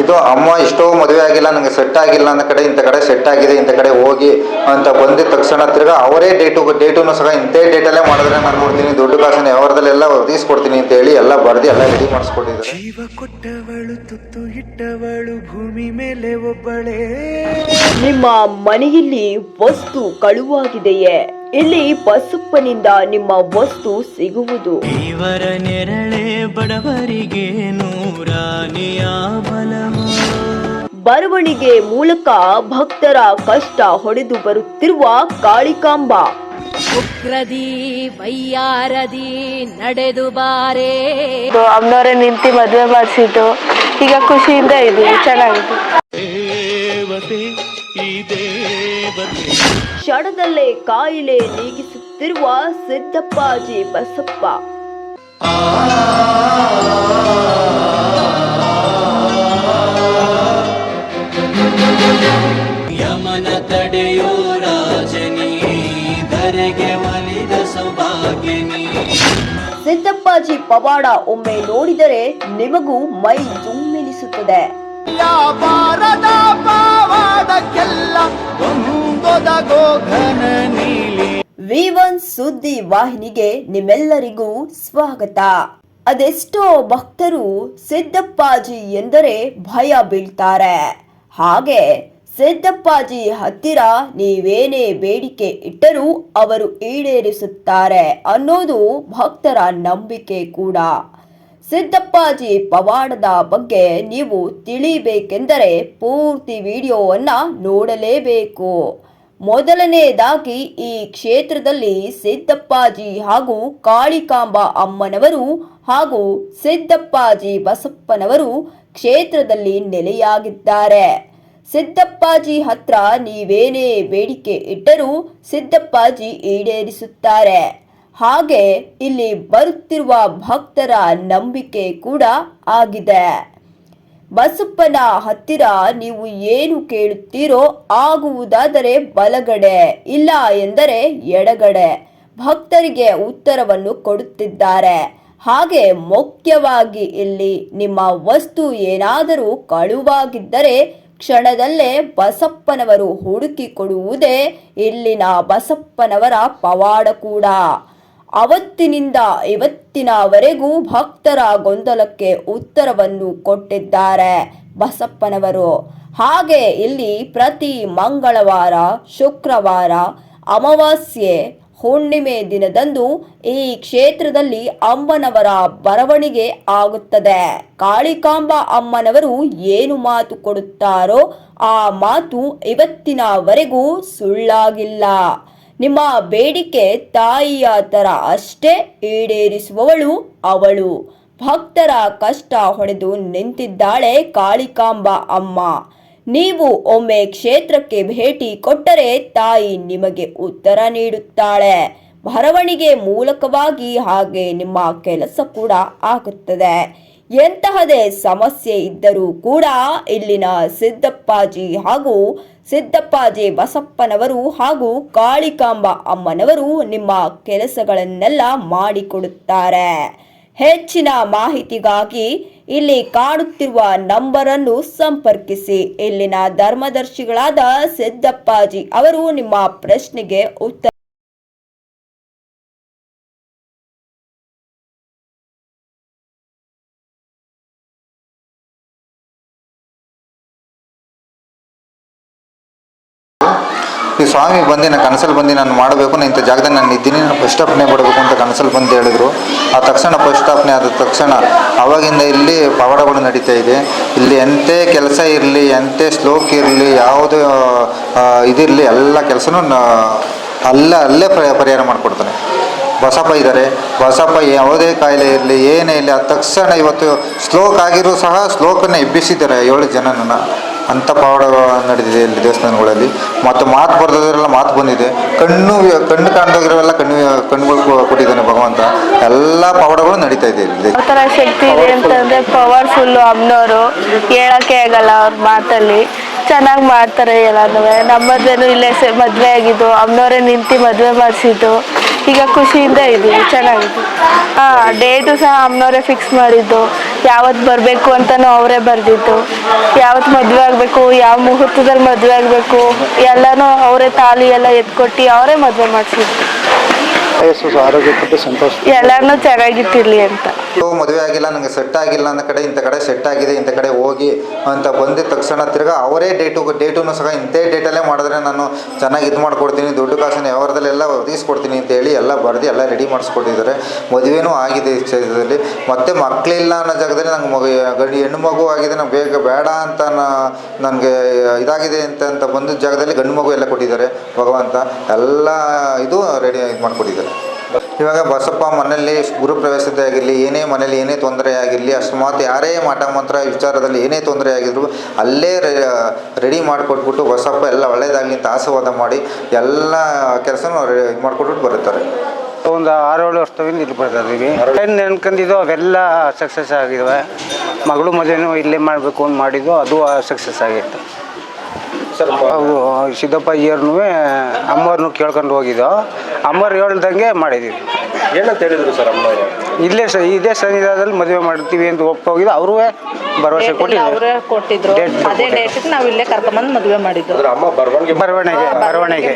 ಇದು ಅಮ್ಮ ಇಷ್ಟೋ ಮದುವೆ ಆಗಿಲ್ಲ ನನಗೆ ಸೆಟ್ ಆಗಿಲ್ಲ ಅನ್ನೋ ಕಡೆ ಇಂಥ ಕಡೆ ಸೆಟ್ ಆಗಿದೆ ಇಂಥ ಕಡೆ ಹೋಗಿ ಅಂತ ಬಂದಿದ ತಕ್ಷಣ ತಿರ್ಗಾ ಅವರೇ ಡೇಟು ಡೇಟುನು ಸಹ ಇಂಥೇ ಡೇಟಲ್ಲೇ ಮಾಡಿದ್ರೆ ನಾನು ನೋಡ್ತೀನಿ ದುಡ್ಡು ಕಾಸನ್ನ ವ್ಯವಹಾರದಲ್ಲೆಲ್ಲ ಒದಗಿಸ್ಕೊಡ್ತೀನಿ ಅಂತ ಹೇಳಿ ಎಲ್ಲ ಬರ್ದು ಎಲ್ಲ ರೆಡಿ ಮಾಡಿಸ್ಕೊಟ್ಟಿದ್ದಾರೆ ಜೀವ ಕೊಟ್ಟವಳು ತುತ್ತು ಇಟ್ಟವಳು ಭೂಮಿ ಮೇಲೆ ಒಬ್ಬಳೇ. ನಿಮ್ಮ ಮನೆಯಲ್ಲಿ ವಸ್ತು ಕಳುವಾಗಿದೆಯೇ? ಇಲ್ಲಿ ಪಸುಪ್ಪನಿಂದ ನಿಮ್ಮ ವಸ್ತು ಸಿಗುವುದು. ಇವರ ನೆರಳೆ ಬಡವರಿಗೆ ನೂರಾನಿಯ ಬಲ ಬರವಣಿಗೆ ಮೂಲಕ ಭಕ್ತರ ಕಷ್ಟ ಹೊಡೆದು ಬರುತ್ತಿರುವ ಕಾಳಿಕಾಂಬ. ಉಗ್ರದಿ ವೈಯಾರದಿ ನಡೆದು ಬಾರೇ. ಅಮ್ಮನವರೇ ನಿಂತು ಮದುವೆ ಮಾಡಿಸಿದ್ದು. ಈಗ ಖುಷಿಯಿಂದ ಇದೆ ಚೆನ್ನಾಗಿದೆ. ಕ್ಷಣದಲ್ಲೇ ಕಾಯಿಲೆ ನೀಗಿಸುತ್ತಿರುವ ಸಿದ್ದಪ್ಪಾಜಿ ಬಸಪ್ಪ. ಯಮನ ತಡೆಯೋ ರಾಜನಿ ಧರೆಗೆ ಒಲಿದ ಸೌಭಾಗ್ಯನಿ. ಸಿದ್ದಪ್ಪಾಜಿ ಪವಾಡ ಒಮ್ಮೆ ನೋಡಿದರೆ ನಿಮಗೂ ಮೈ ಜುಮ್ಮೆನಿಸುತ್ತದೆ. ವಿ ಒನ್ ಸುದ್ದಿ ವಾಹಿನಿಗೆ ನಿಮ್ಮೆಲ್ಲರಿಗೂ ಸ್ವಾಗತ. ಅದೆಷ್ಟೋ ಭಕ್ತರು ಸಿದ್ದಪ್ಪಾಜಿ ಎಂದರೆ ಭಯ ಬೀಳ್ತಾರೆ. ಹಾಗೆ ಸಿದ್ದಪ್ಪಾಜಿ ಹತ್ತಿರ ನೀವೇನೇ ಬೇಡಿಕೆ ಇಟ್ಟರೂ ಅವರು ಈಡೇರಿಸುತ್ತಾರೆ ಅನ್ನೋದು ಭಕ್ತರ ನಂಬಿಕೆ ಕೂಡ. ಸಿದ್ದಪ್ಪಾಜಿ ಪವಾಡದ ಬಗ್ಗೆ ನೀವು ತಿಳಿಬೇಕೆಂದರೆ ಪೂರ್ತಿ ವಿಡಿಯೋವನ್ನು ನೋಡಲೇಬೇಕು. ಮೊದಲನೆಯದಾಗಿ ಈ ಕ್ಷೇತ್ರದಲ್ಲಿ ಸಿದ್ದಪ್ಪಾಜಿ ಹಾಗೂ ಕಾಳಿಕಾಂಬ ಅಮ್ಮನವರು ಹಾಗೂ ಸಿದ್ದಪ್ಪಾಜಿ ಬಸಪ್ಪನವರು ಕ್ಷೇತ್ರದಲ್ಲಿ ನೆಲೆಯಾಗಿದ್ದಾರೆ. ಸಿದ್ದಪ್ಪಾಜಿ ಹತ್ರ ನೀವೇನೇ ಬೇಡಿಕೆ ಇಟ್ಟರೂ ಸಿದ್ದಪ್ಪಾಜಿ ಈಡೇರಿಸುತ್ತಾರೆ. ಹಾಗೆ ಇಲ್ಲಿ ಬರುತ್ತಿರುವ ಭಕ್ತರ ನಂಬಿಕೆ ಕೂಡ ಆಗಿದೆ. ಬಸಪ್ಪನ ಹತ್ತಿರ ನೀವು ಏನು ಕೇಳುತ್ತೀರೋ ಆಗುವುದಾದರೆ ಬಲಗಡೆ, ಇಲ್ಲ ಎಂದರೆ ಎಡಗಡೆ. ಭಕ್ತರಿಗೆ ಉತ್ತರವನ್ನು ಕೊಡುತ್ತಿದ್ದಾರೆ. ಹಾಗೆ ಮುಖ್ಯವಾಗಿ ಇಲ್ಲಿ ನಿಮ್ಮ ವಸ್ತು ಏನಾದರೂ ಕಳುವಾಗಿದ್ದರೆ ಕ್ಷಣದಲ್ಲೇ ಬಸಪ್ಪನವರು ಹುಡುಕಿ ಕೊಡುವುದೇ ಇಲ್ಲಿನ ಬಸಪ್ಪನವರ ಪವಾಡ ಕೂಡ. ಅವತ್ತಿನಿಂದ ಇವತ್ತಿನವರೆಗೂ ಭಕ್ತರ ಗೊಂದಲಕ್ಕೆ ಉತ್ತರವನ್ನು ಕೊಟ್ಟಿದ್ದಾರೆ ಬಸಪ್ಪನವರು. ಹಾಗೆ ಇಲ್ಲಿ ಪ್ರತಿ ಮಂಗಳವಾರ, ಶುಕ್ರವಾರ, ಅಮಾವಾಸ್ಯೆ, ಹುಣ್ಣಿಮೆ ದಿನದಂದು ಈ ಕ್ಷೇತ್ರದಲ್ಲಿ ಅಮ್ಮನವರ ಬರವಣಿಗೆ ಆಗುತ್ತದೆ. ಕಾಳಿಕಾಂಬ ಅಮ್ಮನವರು ಏನು ಮಾತು ಕೊಡುತ್ತಾರೋ ಆ ಮಾತು ಇವತ್ತಿನವರೆಗೂ ಸುಳ್ಳಾಗಿಲ್ಲ. ನಿಮ್ಮ ಬೇಡಿಕೆ ತಾಯಿಯ ಥರ ಅಷ್ಟೇ ಈಡೇರಿಸುವವಳು ಅವಳು. ಭಕ್ತರ ಕಷ್ಟ ಹೊಡೆದು ನಿಂತಿದ್ದಾಳೆ ಕಾಳಿಕಾಂಬ ಅಮ್ಮ. ನೀವು ಒಮ್ಮೆ ಕ್ಷೇತ್ರಕ್ಕೆ ಭೇಟಿ ಕೊಟ್ಟರೆ ತಾಯಿ ನಿಮಗೆ ಉತ್ತರ ನೀಡುತ್ತಾಳೆ. ಬರವಣಿಗೆ ಮೂಲಕವಾಗಿ ಹಾಗೆ ನಿಮ್ಮ ಕೆಲಸ ಕೂಡ ಆಗುತ್ತದೆ. ಎಂತಹದೇ ಸಮಸ್ಯೆ ಇದ್ದರೂ ಕೂಡ ಇಲ್ಲಿನ ಸಿದ್ದಪ್ಪಾಜಿ ಹಾಗೂ ಸಿದ್ದಪ್ಪಾಜಿ ಬಸಪ್ಪನವರು ಹಾಗೂ ಕಾಳಿಕಾಂಬ ಅಮ್ಮನವರು ನಿಮ್ಮ ಕೆಲಸಗಳನ್ನೆಲ್ಲ ಮಾಡಿಕೊಡುತ್ತಾರೆ. ಹೆಚ್ಚಿನ ಮಾಹಿತಿಗಾಗಿ ಇಲ್ಲಿ ಕಾಣುತ್ತಿರುವ ನಂಬರ್ ಅನ್ನು ಸಂಪರ್ಕಿಸಿ. ಇಲ್ಲಿನ ಧರ್ಮದರ್ಶಿಗಳಾದ ಸಿದ್ದಪ್ಪಾಜಿ ಅವರು ನಿಮ್ಮ ಪ್ರಶ್ನೆಗೆ ಉತ್ತರ ಸ್ವಾಮಿ ಬಂದು, ನನ್ನ ಕನಸಲ್ಲಿ ಬಂದು, ನಾನು ಮಾಡಬೇಕು ನಾನು ಇಂಥ ಜಾಗದಲ್ಲಿ ನಾನು ಇದ್ದೀನಿ, ನಾನು ಪ್ರಶ್ನಾಪನೆ ಪಡಬೇಕು ಅಂತ ಕನಸಲ್ಲಿ ಬಂದು ಹೇಳಿದ್ರು. ಆ ತಕ್ಷಣ ಪ್ರಶ್ನಾಪನೆ ಆದ ತಕ್ಷಣ ಅವಾಗಿಂದ ಇಲ್ಲಿ ಪವಾಡಗಳು ನಡೀತಾ ಇದೆ. ಇಲ್ಲಿ ಎಂತೆ ಕೆಲಸ ಇರಲಿ, ಎಂತೆ ಶ್ಲೋಕ್ ಇರಲಿ, ಯಾವುದು ಇದಿರಲಿ, ಎಲ್ಲ ಕೆಲಸನೂ ಅಲ್ಲ, ಅಲ್ಲೇ ಪರಿ- ಪರಿಹಾರ ಮಾಡಿಕೊಡ್ತಾನೆ. ಬಸಪ್ಪ ಇದ್ದಾರೆ. ಬಸಪ್ಪ ಯಾವುದೇ ಕಾಯಿಲೆ ಇರಲಿ, ಏನೇ ಇರಲಿ ಆ ತಕ್ಷಣ ಇವತ್ತು ಸ್ಲೋಕ್ ಆಗಿರೂ ಸಹ ಸ್ಲೋಕನ್ನು ಎಬ್ಬಿಸಿದ್ದಾರೆ ಏಳು ಜನನನ್ನು. ಅಂಥ ಪವಾಡ ನಡೆದಿದೆ ಇಲ್ಲಿ ದೇವಸ್ಥಾನಗಳಲ್ಲಿ. ಮತ್ತು ಮಾತು ಬರ್ದೋದ್ರೆಲ್ಲ ಮಾತು ಬಂದಿದೆ. ಕಣ್ಣು ಕಣ್ಣು ಕಾಣ್ದೋಗಿರೋವೆಲ್ಲ ಕಣ್ಣು, ಕಣ್ಣುಗಳು ಕೊಟ್ಟಿದ್ದಾನೆ ಭಗವಂತ. ಎಲ್ಲ ಪವಾಡಗಳು ನಡೀತಾ ಇದೆ ಇಲ್ಲಿ. ಶಕ್ತಿ ಇದೆ ಅಂತಂದ್ರೆ ಪವರ್ಫುಲ್ಲು ಅಮ್ಮನವರು ಹೇಳಕ್ಕೆ ಆಗಲ್ಲ ಅವ್ರ ಮಾತಲ್ಲಿ. ಚೆನ್ನಾಗಿ ಮಾಡ್ತಾರೆ ಎಲ್ಲಾನು. ನಮ್ಮದೇನು ಇಲ್ಲೇ ಸೆ, ಮದುವೆ ಆಗಿದ್ದು ಅಮ್ಮನವರೇ ನಿಂತು ಮದುವೆ ಮಾಡಿಸಿದ್ದು. ಈಗ ಖುಷಿಯಿಂದ ಇದ್ದೀವಿ ಚೆನ್ನಾಗಿದೆ. ಹಾಂ, ಡೇಟು ಸಹ ಅಮ್ಮನವರೇ ಫಿಕ್ಸ್ ಮಾಡಿದ್ದು. ಯಾವತ್ತು ಬರಬೇಕು ಅಂತಲೂ ಅವರೇ ಬರೆದಿದ್ದು. ಯಾವತ್ತು ಮದುವೆ ಆಗಬೇಕು ಯಾವ ಮುಹೂರ್ತದಲ್ಲಿ ಮದುವೆ ಆಗಬೇಕು ಎಲ್ಲನೂ ಅವರೇ ತಾಳಿ ಎಲ್ಲ ಎತ್ಕೊಟ್ಟು ಅವರೇ ಮದುವೆ ಮಾಡಿಸಿದ್ರು. ಎಲ್ಲಾನು ಚೆನ್ನಾಗಿಟ್ಟಿರ್ಲಿ ಅಂತ. ಮದುವೆ ಆಗಿಲ್ಲ ನನಗೆ ಸೆಟ್ ಆಗಿಲ್ಲ ಅನ್ನೋ ಕಡೆ ಇಂಥ ಕಡೆ ಸೆಟ್ ಆಗಿದೆ, ಇಂಥ ಕಡೆ ಹೋಗಿ ಅಂತ ಬಂದಿದ ತಕ್ಷಣ ತಿರ್ಗಾ ಅವರೇ ಡೇಟು ಡೇಟನ್ನು ಸಹ ಇಂಥೇ ಡೇಟಲ್ಲೇ ಮಾಡಿದ್ರೆ ನಾನು ಚೆನ್ನಾಗಿ ಇದು ಮಾಡ್ಕೊಡ್ತೀನಿ, ದುಡ್ಡು ಕಾಸಿನ ವ್ಯವಹಾರದಲ್ಲೆಲ್ಲ ಒದಗಿಸ್ಕೊಡ್ತೀನಿ ಅಂತ ಹೇಳಿ ಎಲ್ಲ ಬರೆದು ಎಲ್ಲ ರೆಡಿ ಮಾಡಿಸ್ಕೊಟ್ಟಿದ್ದಾರೆ. ಮದುವೆನೂ ಆಗಿದೆ ಈ ಕ್ಷೇತ್ರದಲ್ಲಿ. ಮತ್ತೆ ಮಕ್ಕಳಿಲ್ಲ ಅನ್ನೋ ಜಾಗದಲ್ಲಿ ನಂಗೆ ಮಗು, ಗಂಡು, ಹೆಣ್ಣು ಮಗು ಆಗಿದೆ ನಂಗೆ ಬೇಗ ಬೇಡ ಅಂತ ನನಗೆ ಇದಾಗಿದೆ ಅಂತ ಅಂತ ಬಂದ ಜಾಗದಲ್ಲಿ ಗಂಡು ಮಗು ಎಲ್ಲ ಕೊಟ್ಟಿದ್ದಾರೆ. ಭಗವಂತ ಎಲ್ಲ ಇದು ರೆಡಿ ಇದು ಮಾಡಿಕೊಟ್ಟಿದ್ದಾರೆ. ಇವಾಗ ಬಸಪ್ಪ ಮನೆಯಲ್ಲಿ ಗುರುಪ್ರವೇಶದ ಆಗಿರಲಿ, ಏನೇ ಮನೇಲಿ ಏನೇ ತೊಂದರೆ ಆಗಿರಲಿ, ಅಕಸ್ಮಾತ್ ಯಾರೇ ಮಾಟ ಮಂತ್ರ ವಿಚಾರದಲ್ಲಿ ಏನೇ ತೊಂದರೆ ಆಗಿದ್ರು ಅಲ್ಲೇ ರೆಡಿ ಮಾಡಿಕೊಟ್ಬಿಟ್ಟು ಬಸಪ್ಪ ಎಲ್ಲ ಒಳ್ಳೇದಾಗಲಿ ಅಂತ ಆಶೀರ್ವಾದ ಮಾಡಿ ಎಲ್ಲ ಕೆಲಸನೂ ಇದು ಮಾಡಿಕೊಟ್ಬಿಟ್ಟು ಬರುತ್ತಾರೆ. ಒಂದು ಆರು ಏಳು ವರ್ಷದಿಂದ ಇಲ್ಲಿ ಬರ್ತಾ ಇದ್ದೀವಿ. ಏನು ನೆನ್ಕೊಂಡಿದ್ದು ಅವೆಲ್ಲ ಸಕ್ಸಸ್ ಆಗಿವೆ ಮಗಳು ಮದುವೆನೂ ಇಲ್ಲೇ ಮಾಡಬೇಕು ಅಂತ ಮಾಡಿದ್ದು, ಅದು ಸಕ್ಸಸ್ ಆಗಿತ್ತು. ಅವು ಸಿದ್ದಪ್ಪ ಅಯ್ಯರ್ನು ಅಮ್ಮವ್ರನ್ನೂ ಕೇಳ್ಕೊಂಡು ಹೋಗಿದ್ದೋ. ಅಮ್ಮವ್ರು ಹೇಳ್ದಂಗೆ ಮಾಡಿದ್ದೀವಿ. ಏನಂತ ಹೇಳಿದ್ರು ಸರ್ ಅಮ್ಮ ಇಲ್ಲೇ ಸ ಇದೇ ಸನ್ನಿಧಾನದಲ್ಲಿ ಮದುವೆ ಮಾಡ್ತೀವಿ ಅಂತ ಒಪ್ಪೋಗಿದ್ದು ಅವರೂ ಭರವಸೆ ಕೊಟ್ಟಿದ್ರು ಅವರೇ ಕೊಟ್ಟಿದ್ರು. Date ಅದೇ ಡೇಟಿಗೆ ನಾವು ಇಲ್ಲೇ ಕರ್ಕೊಂಬಂದು ಮದುವೆ ಮಾಡಿದ್ದು. ಅಂದ್ರೆ ಅಮ್ಮ ಬರವಣಿಗೆ ಬರವಣಿಗೆ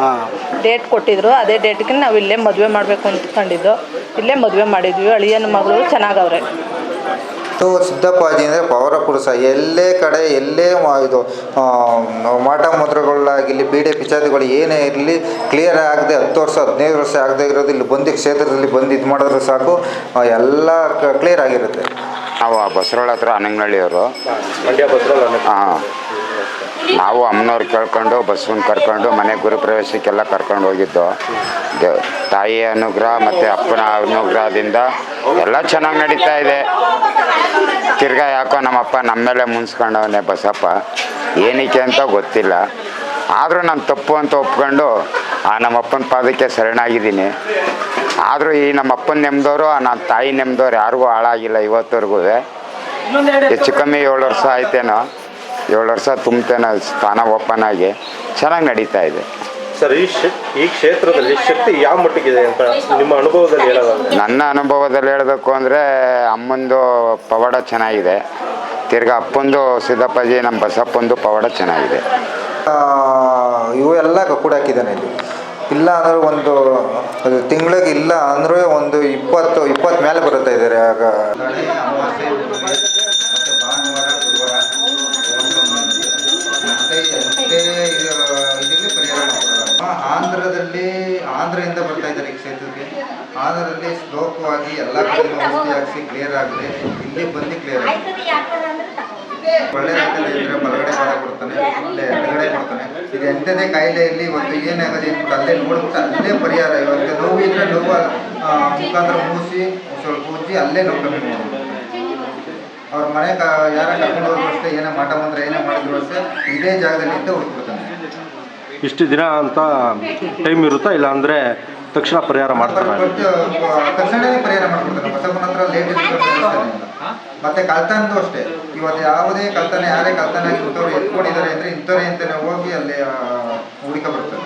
ಹಾಂ ಡೇಟ್ ಕೊಟ್ಟಿದ್ರು. ಅದೇ ಡೇಟ್ಗೆ ನಾವು ಇಲ್ಲೇ ಮದುವೆ ಮಾಡಬೇಕು ಕಂಡಿದ್ದು ಇಲ್ಲೇ ಮದುವೆ ಮಾಡಿದ್ವಿ. ಅಳಿಯನ ಮಗಳು ಚೆನ್ನಾಗವ್ರೆ. ಸೊ ಸಿದ್ದಪ್ಪಾಜಿ ಅಂದರೆ ಪವರ ಪುರುಷ. ಎಲ್ಲೇ ಕಡೆ, ಎಲ್ಲೇ ಇದು ಮಾಟ ಮಂತ್ರಗಳಾಗಿರಲಿ ಬೀಡೆ ಪಿಚಾದಿಗಳು ಏನೇ ಇರಲಿ ಕ್ಲಿಯರ್ ಆಗದೆ ಹತ್ತು ವರ್ಷ, ಹದಿನೈದು ವರ್ಷ ಆಗದೆ ಇರೋದು ಇಲ್ಲಿ ಬಂದು ಕ್ಷೇತ್ರದಲ್ಲಿ ಬಂದು ಇದು ಮಾಡಿದ್ರೆ ಸಾಕು. ಎಲ್ಲ ಕ್ಲಿಯರ್ ಆಗಿರುತ್ತೆ. ನಾವು ಆ ಬಸರೊಳ ಹತ್ರ ಮಂಡ್ಯ ಬಸ್ರಲ್ಲಿ ಅನ್ನಕ್ಕೆ ಹಾಂ. ನಾವು ಅಮ್ಮನವ್ರು ಕೇಳ್ಕೊಂಡು ಬಸ್ವನ್ನ ಕರ್ಕೊಂಡು ಮನೆ ಗುರುಪ್ರವೇಶಕ್ಕೆಲ್ಲ ಕರ್ಕೊಂಡು ಹೋಗಿದ್ದು. ತಾಯಿ ತಾಯಿಯ ಅನುಗ್ರಹ ಮತ್ತು ಅಪ್ಪನ ಅನುಗ್ರಹದಿಂದ ಎಲ್ಲ ಚೆನ್ನಾಗಿ ನಡೀತಾ ಇದೆ. ತಿರ್ಗಾ ಯಾಕೋ ನಮ್ಮಪ್ಪ ನಮ್ಮ ಮೇಲೆ ಮುನ್ಸ್ಕೊಂಡವನೆ ಬಸಪ್ಪ. ಏನಕ್ಕೆ ಅಂತ ಗೊತ್ತಿಲ್ಲ. ಆದರೂ ನಾನು ತಪ್ಪು ಅಂತ ಒಪ್ಕೊಂಡು ಆ ನಮ್ಮಪ್ಪನ ಪಾದಕ್ಕೆ ಶರಣಾಗಿದ್ದೀನಿ. ಆದರೂ ಈ ನಮ್ಮ ಅಪ್ಪನ ನೆಮ್ಮದವರು ನನ್ನ ತಾಯಿ ನೆಮ್ಮದವ್ರು ಯಾರಿಗೂ ಹಾಳಾಗಿಲ್ಲ ಇವತ್ತವರೆಗೂ. ಹೆಚ್ಚು ಕಮ್ಮಿ ಏಳು ವರ್ಷ ಆಯ್ತೇನೋ. ಏಳು ವರ್ಷ ತುಂಬ್ತೇನೋ ಸ್ಥಾನ ಓಪನ್ ಆಗಿ. ಚೆನ್ನಾಗಿ ನಡೀತಾ ಇದೆ. ಸರ್ ಈ ಈ ಕ್ಷೇತ್ರದಲ್ಲಿ ಶಕ್ತಿ ಯಾವ ಮಟ್ಟಿಗಿದೆ ಅಂತ ನಿಮ್ಮ ಅನುಭವದಲ್ಲಿ ಹೇಳೋದಾದ್ರೆ? ನನ್ನ ಅನುಭವದಲ್ಲಿ ಹೇಳಬೇಕು ಅಂದರೆ ಅಮ್ಮಂದು ಪವಾಡ ಚೆನ್ನಾಗಿದೆ. ತಿರ್ಗಾ ಅಪ್ಪಂದು ಸಿದ್ದಪ್ಪಾಜಿ ನಮ್ಮ ಬಸಪ್ಪಂದು ಪವಾಡ ಚೆನ್ನಾಗಿದೆ. ಇವು ಎಲ್ಲ ಕೂಡ ಹಾಕಿದ್ದಾನೆ ಇಲ್ಲಿ. ಇಲ್ಲ ಅಂದ್ರೆ ಒಂದು ಅದು ತಿಂಗಳಿಗೆ ಇಲ್ಲ ಅಂದ್ರೆ ಒಂದು ಇಪ್ಪತ್ತು ಇಪ್ಪತ್ತು ಮೇಲೆ ಬರುತ್ತಾ ಇದ್ದಾರೆ ಆಗ. ಆಂಧ್ರದಲ್ಲಿ, ಆಂಧ್ರದಿಂದ ಬರ್ತಾ ಇದ್ದಾರೆ ಈ ಕ್ಷೇತ್ರಕ್ಕೆ. ಆಂಧ್ರದಲ್ಲಿ ಶ್ಲೋಕವಾಗಿ ಎಲ್ಲ ಕಡೆ ಔಷಧಿ ಹಾಕಿಸಿ ಕ್ಲಿಯರ್ ಆಗಿದೆ ಇಲ್ಲಿ ಬಂದು ಕ್ಲಿಯರ್ ಆಗಿದೆ ಒಳ್ಳೆದಾಗ್ತದೆ ಇದ್ರೆ ಬಲಗಡೆ ಬಲ ಕೊಡ್ತಾನೆ ಅಲ್ಲೇ ಎಡಗಡೆ ಇದು ಎಂಥದೇ ಕಾಯಿಲೆಯಲ್ಲಿ ಇವತ್ತು ಏನಾಗದೆ ಅಲ್ಲೇ ನೋಡ್ಬಿಟ್ಟು ಅಲ್ಲೇ ಪರಿಹಾರ. ಇವತ್ತು ನೋವು ಇದ್ರೆ ನೋವು ಮುಖಾಂತರ ಮೂಸಿ ಸ್ವಲ್ಪ ಉಜ್ಜಿ ಅಲ್ಲೇ ನೋವು ಕಮ್ಮಿ ಮಾಡೋದು ಅವ್ರ ಮನೆ ಕ ಯಾರ ಕರ್ಕೊಂಡು ಹೋದ್ರು ಅಷ್ಟೇ ಏನೇ ಮಾಟ ಮಂತ್ರ ಏನೇ ಮಾಡಿದ್ರು ಅಷ್ಟೇ ಇದೇ ಜಾಗದಲ್ಲಿ ಇದ್ದ ಹುಡುಕ್ಬಿಡ್ತಾನೆ ಇಷ್ಟು ದಿನ ಅಂತ ಟೈಮ್ ಇರುತ್ತಾ? ಇಲ್ಲ ಅಂದ್ರೆ ತಕ್ಷಣ ಪರಿಹಾರ ಮಾಡ್ತಾರೆ ತಕ್ಷಣ ತಕ್ಷಣವೇ ಪರಿಹಾರ ಮಾಡ್ಬಿಡ್ತಾರೆ ಬಸಪ್ಪನ ಹತ್ರ ಲೇಟ್ ಮತ್ತೆ ಕಳ್ತನದ್ದು ಅಷ್ಟೇ. ಇವತ್ತು ಯಾವುದೇ ಕಳ್ತನ ಯಾರೇ ಕಳ್ತನ ಇಂಥವ್ರು ಎತ್ಕೊಂಡಿದ್ದಾರೆ ಅಂದ್ರೆ ಇಂಥವ್ರೆ ಅಂತಾನೆ ಹೋಗಿ ಅಲ್ಲಿ ಹುಡುಕ ಬರ್ತಾರೆ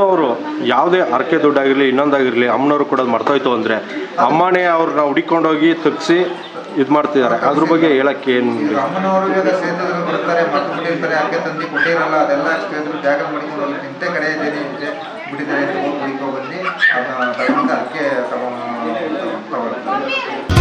ಅವರು ಯಾವುದೇ ಅರಕೆ ದುಡ್ಡಾಗಿರಲಿ ಇನ್ನೊಂದಾಗಿರಲಿ ಅಮ್ಮನವರು ಕೂಡ ಮರ್ತೋಯ್ತು ಅಂದ್ರೆ ಅಮ್ಮನೇ ಅವ್ರನ್ನ ಹುಡಿಕೊಂಡೋಗಿ ತಗ್ಸಿ ಇದು ಮಾಡ್ತಿದ್ದಾರೆ. ಅದ್ರ ಬಗ್ಗೆ ಹೇಳಕ್ಕೆ ಏನು ಅಮ್ಮನವರು ಇವಾಗ ಬರ್ತಾರೆ ಮರ್ತು ಬಿಟ್ಟಿರ್ತಾರೆ ಅಕ್ಕೆ ತಂದು ಕೊಟ್ಟಿರಲ್ಲ ಅದೆಲ್ಲ ಕ್ಷೇತ್ರ ಜಾಗ ಮಾಡಿಕೊಂಡು ಹೋಗಿ ಇಂಥ ಕಡೆ ಇದ್ದೇನೆ ಇದ್ರೆ ಬಿಟ್ಟಿದ್ದಾರೆ ಅಂತ ಹೋಗಿ ತಗೊಂಡು ಅದಕ್ಕೆ ತಗೊಂಡು ತಗೊಳ್ತಾರೆ.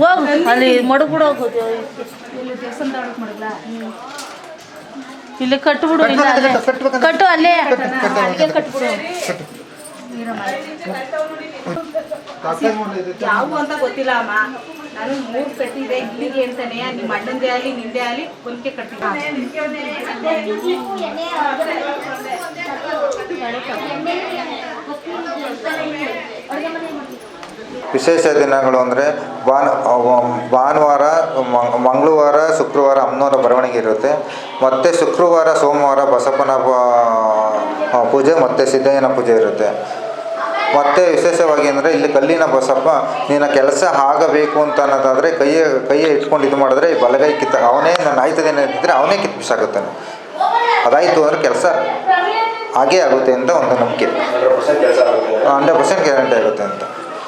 ಹೋಗು ಅಲ್ಲಿ ಮಡಗ್ಬಿಡು ಹೋಗೋದು. ಇಲ್ಲಿ ಕಟ್ಬಿಡು ಇಲ್ಲ ಅಲ್ಲೇ. ಕಟ್ಟು ಅಲ್ಲೇ. ಕಟ್ಟು. ಅಲ್ಲಿಗೆ ಕಟ್ಬಿಡು. ಯಾವ ಅಂತ ಗೊತ್ತಿಲ್ಲ ಅಮ್ಮ. ನಾನು ಮೂರು ಕಟ್ಟಿದೆ ಇಲ್ಲಿಗೆ ಅಂತಾನೆ. ನಿಮ್ಮ ಅಣ್ಣಂದೇ ಆಗಲಿ ನಿಂದೆ ಆಗಲಿ ಒಂದ್ಕೆ ಕಟ್ಟಿದ್ದೆ ವಿಶೇಷ ದಿನಗಳು ಅಂದರೆ ಭಾನು ಭಾನುವಾರ ಮಂಗಳವಾರ ಶುಕ್ರವಾರ ಅಮ್ಮನವರ ಬರವಣಿಗೆ ಇರುತ್ತೆ. ಮತ್ತು ಶುಕ್ರವಾರ ಸೋಮವಾರ ಬಸಪ್ಪನ ಪೂಜೆ ಮತ್ತು ಸಿದ್ದಯ್ಯನ ಪೂಜೆ ಇರುತ್ತೆ. ಮತ್ತು ವಿಶೇಷವಾಗಿ ಅಂದರೆ ಇಲ್ಲಿ ಕಲ್ಲಿನ ಬಸಪ್ಪ ನಿನ್ನ ಕೆಲಸ ಆಗಬೇಕು ಅಂತ ಅನ್ನೋದಾದರೆ ಕೈಯ ಕೈಯೇ ಇಟ್ಕೊಂಡು ಇದು ಮಾಡಿದ್ರೆ ಈ ಬಲಗೈ ಕಿತ್ತ ಅವನೇ ನನ್ನ ಆಯ್ತದೆ ಇದ್ದರೆ ಅವನೇ ಕಿತ್ತು ಬಿಸಾಕುತ್ತಾನೆ ಅದಾಯಿತು ಅಂದರೆ ಕೆಲಸ ಹಾಗೇ ಆಗುತ್ತೆ ಅಂತ ಒಂದು ನಂಬಿಕೆ. ಹಂಡ್ರೆಡ್ ಪರ್ಸೆಂಟ್ ಗ್ಯಾರಂಟಿ ಆಗುತ್ತೆ ಅಂತ.